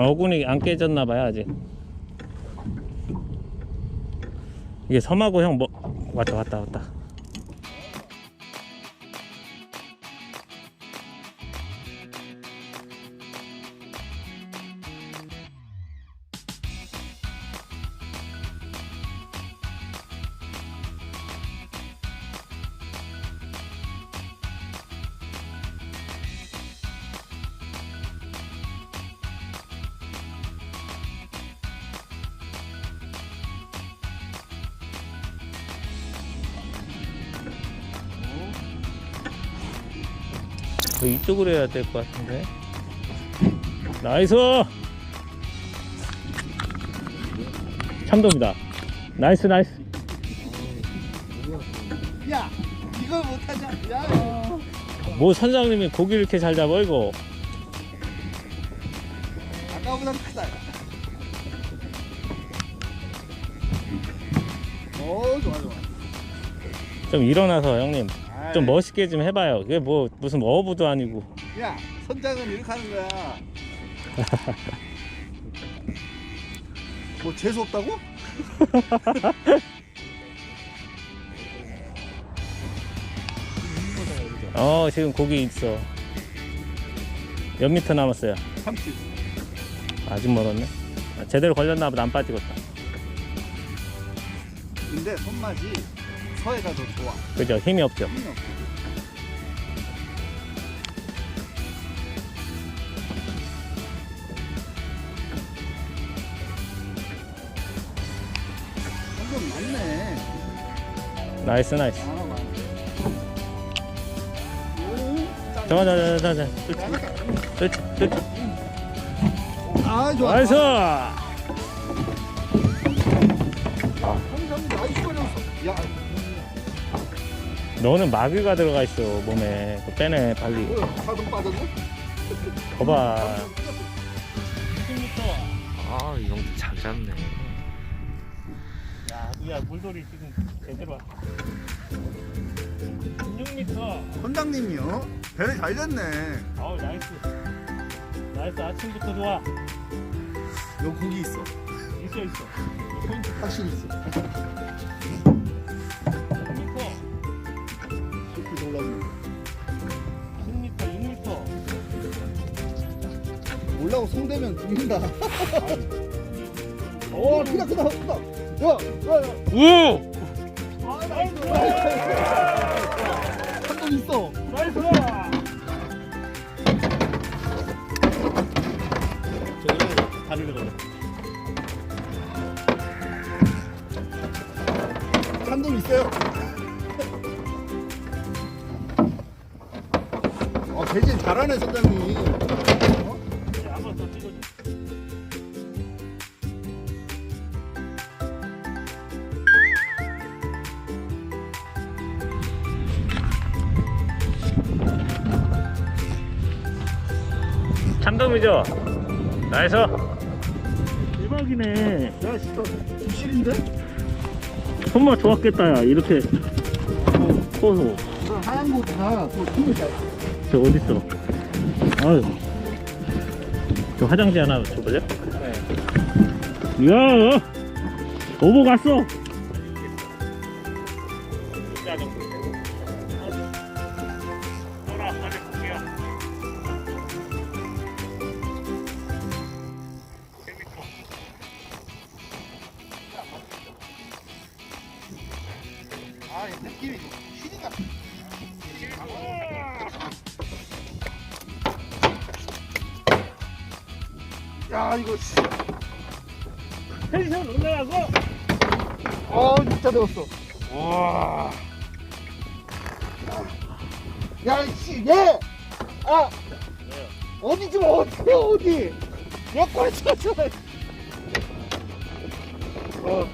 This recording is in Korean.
아, 어군이 안 깨졌나 봐요 아직. 이게 섬하고 형 뭐 왔다 왔다 왔다 이쪽으로 해야 될 것 같은데. 나이스! 참돔이다. 나이스 나이스. 야 이걸 못하냐 야. 뭐 선장님이 고기 이렇게 잘 잡아 이거? 아까보다 크다. 오 좋아 좋아. 좀 일어나서 형님 좀 아이, 멋있게 좀 해봐요. 그게 뭐 무슨 어부도 아니고. 야 선장은 이렇게 하는 거야. 뭐 재수 없다고? 어 지금 고기 있어. 몇 미터 남았어요? 30 아직 멀었네. 아, 제대로 걸렸나 보다. 안 빠지겠다. 근데 손맛이 서해가 더 좋아. 그죠? 힘이 없죠. 힘이 없어. 맞네. 나이스 나이스. 아 맞네 오. 자 자자 자자 그렇지 그렇지. 아 좋아. 나이스! 형님 나이스 걸렸어. 야 너는 마귀가 들어가 있어 몸에. 그거 빼내 빨리. 뭐야 파동 빠졌네? 거봐. 아, 이 형도 잘 잡네. 야, 야 물돌이 지금 제대로 16m 선장님이요? 배를 잘 됐네. 아우 나이스. 나이스 아침부터 좋아. 여기 고기 있어? 있어 있어. 포인트 확실히 있어 올라오고 손대면 죽는다 오 크다 크다 크다 야, 야, 야. 우! 아, 나이스. 한돈 있어. 나이스 저기로 다리를 걸어 한돈 있어요. 어, 대신 잘하네, 선장님. 참돔이죠? 나이스. 대박이네. 야, 진짜 부실인데? 손맛 좋았겠다 야. 이렇게. 커서 저 하얀 거다 또 힘을 잘. 저 어딨어? 아유. 저 화장지 하나 줘볼래? 네. 이야 오버 갔어 아, 느낌이 같아. 야, 이거 씨. 텐션 올라가고 아, 진짜 되었어. 와. 야, 씨, 얘! 아! 어디 좀 어디, 어디? 쳤어? 어.